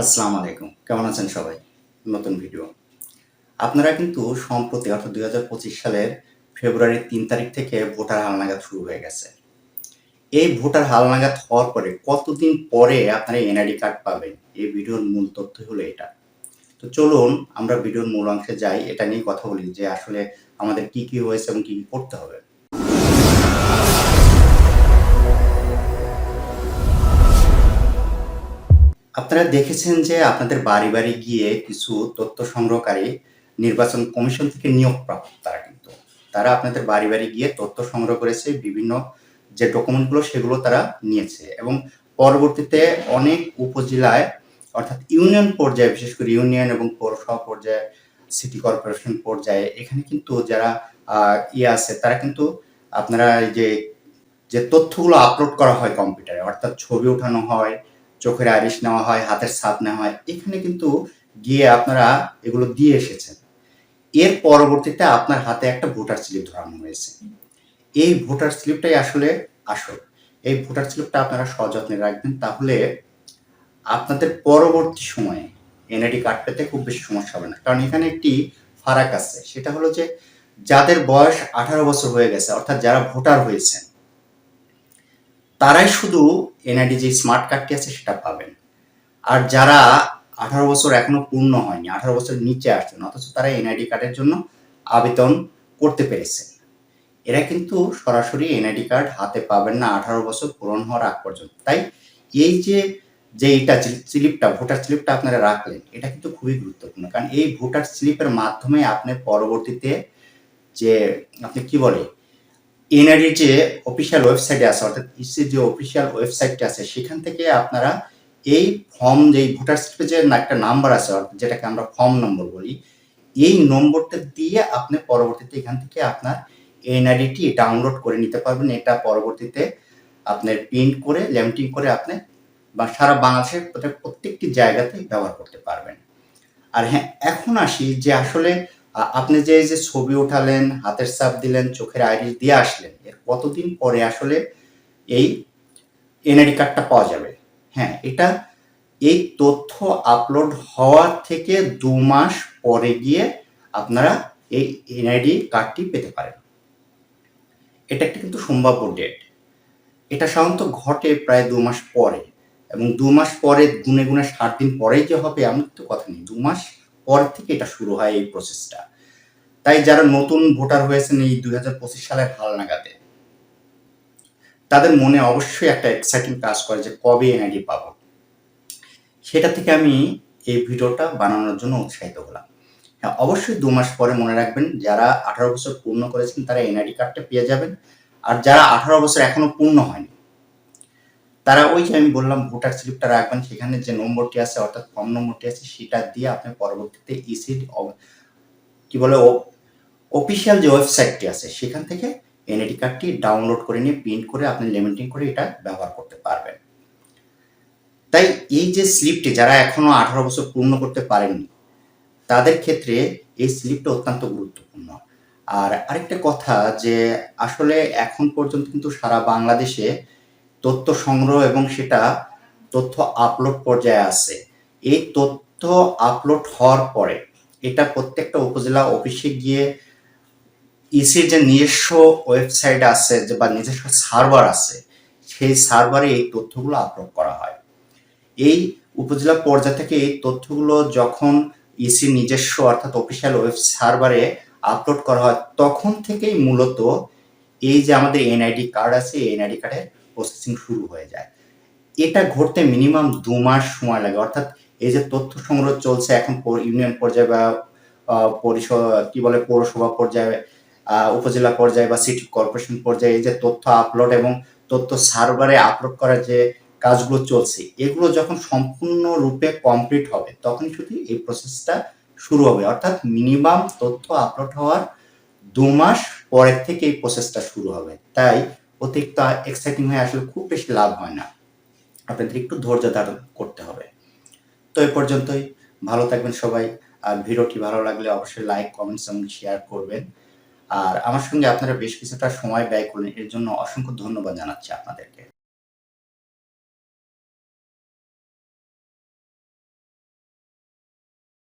আসসালামু আলাইকুম। কেমন আছেন সবাই? নতুন ভিডিও। আপনারা কিন্তু সম্প্রতি, অর্থাৎ দুই হাজার পঁচিশ সালের ফেব্রুয়ারির তিন তারিখ থেকে ভোটার হালনাগাদ শুরু হয়ে গেছে। এই ভোটার হালনাগাদ হওয়ার পরে কতদিন পরে আপনারা এনআইডি কার্ড পাবেন? এই ভিডিওর মূল তথ্য হলো এটা। তো চলুন, আমরা ভিডিওর মূল অংশে যাই। এটা নিয়ে কথা বলি যে আসলে আমাদের কি কি হয়েছে এবং কি কি করতে হবে। আপনারা দেখেছেন যে আপনাদের বাড়ি বাড়ি গিয়ে কিছু তথ্য সংগ্রহকারী নির্বাচন কমিশন থেকে নিয়োগপ্রাপ্ত তারা কিন্তু। তারা আপনাদের বাড়ি বাড়ি গিয়ে তথ্য সংগ্রহ করেছে, বিভিন্ন যে ডকুমেন্টগুলো সেগুলো তারা নিয়েছে এবং পরবর্তীতে অনেক উপজেলায় অর্থাৎ ইউনিয়ন পর্যায়ে, বিশেষ করে ইউনিয়ন এবং পৌরসভা পর্যায়ে সিটি কর্পোরেশন পর্যায়ে, এখানে কিন্তু যারা ইয়ে আছে, তারা কিন্তু আপনারা যে যে তথ্যগুলো আপলোড করা হয় কম্পিউটারে, অর্থাৎ ছবি ওঠানো হয় চোখের আইরিশ নেওয়া হয়, হাতের ছাপ নেওয়া হয়, এখানে কিন্তু গিয়ে আপনারা এগুলো দিয়ে এসেছেন। এর পরবর্তীতে আপনার হাতে একটা ভোটার স্লিপ ধরানো হয়েছে। এই ভোটার স্লিপটাই আসলে আসল। এই ভোটার স্লিপটা আপনারা সযত্নে রাখবেন, তাহলে আপনাদের পরবর্তী সময়ে এনআইডি কার্ড পেতে খুব বেশি সমস্যা হবে না। কারণ এখানে একটি ফারাক আছে, সেটা হলো যে যাদের বয়স আঠারো বছর হয়ে গেছে, অর্থাৎ যারা ভোটার হয়েছেন তারাই শুধু এনআইডি যে স্মার্ট কার্ডটি আছে সেটা পাবেন। আর যারা আঠারো বছর এখনও পূর্ণ হয়নি, আঠারো বছর নিচে আসছেন, অথচ তারা এনআইডি কার্ডের জন্য আবেদন করতে পেরেছেন। এরা কিন্তু সরাসরি এনআইডি কার্ড হাতে পাবেন না আঠারো বছর পূরণ হওয়ার আগ পর্যন্ত। তাই এই যে যে এটা স্লিপটা, ভোটার স্লিপটা আপনারা রাখলেন, এটা কিন্তু খুবই গুরুত্বপূর্ণ। কারণ এই ভোটার স্লিপের মাধ্যমে আপনি পরবর্তীতে যে, আপনি কি বলে এনআইডির যে অফিসিয়াল ওয়েবসাইটে আছে, অর্থাৎ ইসির যে অফিসিয়াল ওয়েবসাইটটা আছে, সেখান থেকে আপনারা এই ফর্ম যে ভোটার স্লিপে যে একটা নাম্বার আছে, অর্থাৎ যেটাকে আমরা ফর্ম নম্বর বলি, এই নম্বরটা দিয়ে আপনি পরবর্তীতে এখান থেকে আপনার এনআইডিটি ডাউনলোড করে নিতে পারবেন। এটা পরবর্তীতে আপনার প্রিন্ট করে ল্যামিটিং করে আপনি বা সারা বাংলাদেশের প্রত্যেক- প্রত্যেকটি জায়গাতে ব্যবহার করতে পারবেন। আর হ্যাঁ এখন আসি যে আসলে আপনি যে এই যে ছবি উঠালেন, হাতের ছাপ দিলেন, চোখের আইরিশ দিয়ে আসলেন, এর কতদিন পরে আসলে এই এনআইডি কার্ডটা পাওয়া যাবে? হ্যাঁ এটা এই তথ্য আপলোড হওয়ার থেকে দু মাস পরে গিয়ে আপনারা এই এনআইডি কার্ডটি পেতে পারেন। এটা একটা কিন্তু সম্ভাব্য ডেট এটা সাধারণত ঘটে প্রায় দু মাস পরে এবং দু মাস পরে গুনে গুনে ষাট দিন পরেই যে হবে এমন তো কথা নেই। দু মাস পর থেকে এটা শুরু হয় এই প্রসেসটা তাই যারা নতুন ভোটার হয়েছেন এই দুই হাজার পঁচিশ সালের হাল নাগাদে তাদের মনে অবশ্যই একটা এক্সাইটিং কাজ করে যে কবে এনআইডি পাব। সেটা থেকে আমি এই ভিডিওটা বানানোর জন্য উৎসাহিত হলাম। হ্যাঁ অবশ্যই দু মাস পরে মনে রাখবেন, যারা আঠারো বছর পূর্ণ করেছেন তারা এনআইডি কার্ডটা পেয়ে যাবেন। আর যারা আঠারো বছর এখনও পূর্ণ হয়নি তারা ওই যে আমি বললাম ভোটার স্লিপটা রাখবেন, সেখানে যে নম্বরটি আছে, অর্থাৎ ফর্ম নম্বরটি আছে, সেটা দিয়ে আপনি পরবর্তীতে ইসির কি বলে অফিসিয়াল যে ওয়েবসাইটটি আছে, সেখান থেকে এনআইডি কার্ডটি ডাউনলোড করে নিয়ে প্রিন্ট করে আপনি লেমিটিং করে এটা ব্যবহার করতে পারবেন। তাই এই যে স্লিপটি যারা এখনও আঠারো বছর পূর্ণ করতে পারেননি তাদের ক্ষেত্রে এই স্লিপটা অত্যন্ত গুরুত্বপূর্ণ। আর আরেকটা কথা যে, আসলে এখন পর্যন্ত কিন্তু সারা বাংলাদেশে তথ্য সংগ্রহ এবং সেটা তথ্য আপলোড পর্যায়ে আছে এই তথ্য আপলোড হওয়ার পরে এটা প্রত্যেকটা উপজেলা অফিসে গিয়ে ইসির যে নিজস্ব ওয়েবসাইট আছে যে বা নিজস্ব সার্ভার আছে, সেই সার্ভারে এই তথ্যগুলো আপলোড করা হয়। এই উপজেলা পর্যায় থেকে এই তথ্যগুলো যখন ইসির নিজস্ব অর্থাৎ অফিসিয়াল ওয়েব সার্ভারে আপলোড করা হয়, তখন থেকেই মূলত এই যে আমাদের এনআইডি কার্ড আছে, এই এনআইডি কার্ডের প্রসেসিং শুরু হয়ে যায়। এটা ঘটতে মিনিমাম দু মাস সময় লাগে। অর্থাৎ এই যে তথ্য সংগ্রহ চলছে এখন ইউনিয়ন পর্যায়ে বা পরিষদ, কি বলে, পৌরসভা পর্যায়ে উপজেলা পর্যায়ে বা সিটি কর্পোরেশন পর্যায়ে এই যে তথ্য আপলোড এবং তথ্য সার্ভারে আপলোড করার যে কাজগুলো চলছে, এগুলো যখন সম্পূর্ণরূপে কমপ্লিট হবে, তখন শুধু এই প্রসেসটা শুরু হবে। অর্থাৎ মিনিমাম তথ্য আপলোড হওয়ার দু মাস পরের থেকে এই প্রসেসটা শুরু হবে। তাই অতিরিক্ত এক্সাইটিং হয়ে আসলে খুব বেশি লাভ হয় না। আপনাদের একটু ধৈর্য ধারণ করতে হবে। তো এ পর্যন্তই, ভালো থাকবেন সবাই, আর ভিডিওটি ভালো লাগলে অবশ্যই লাইক কমেন্টস এবং শেয়ার করবেন। আর আমার সঙ্গে আপনারা বেশ কিছুটা সময় ব্যয় করলেন, এর জন্য অসংখ্য ধন্যবাদ জানাচ্ছি আপনাদেরকে।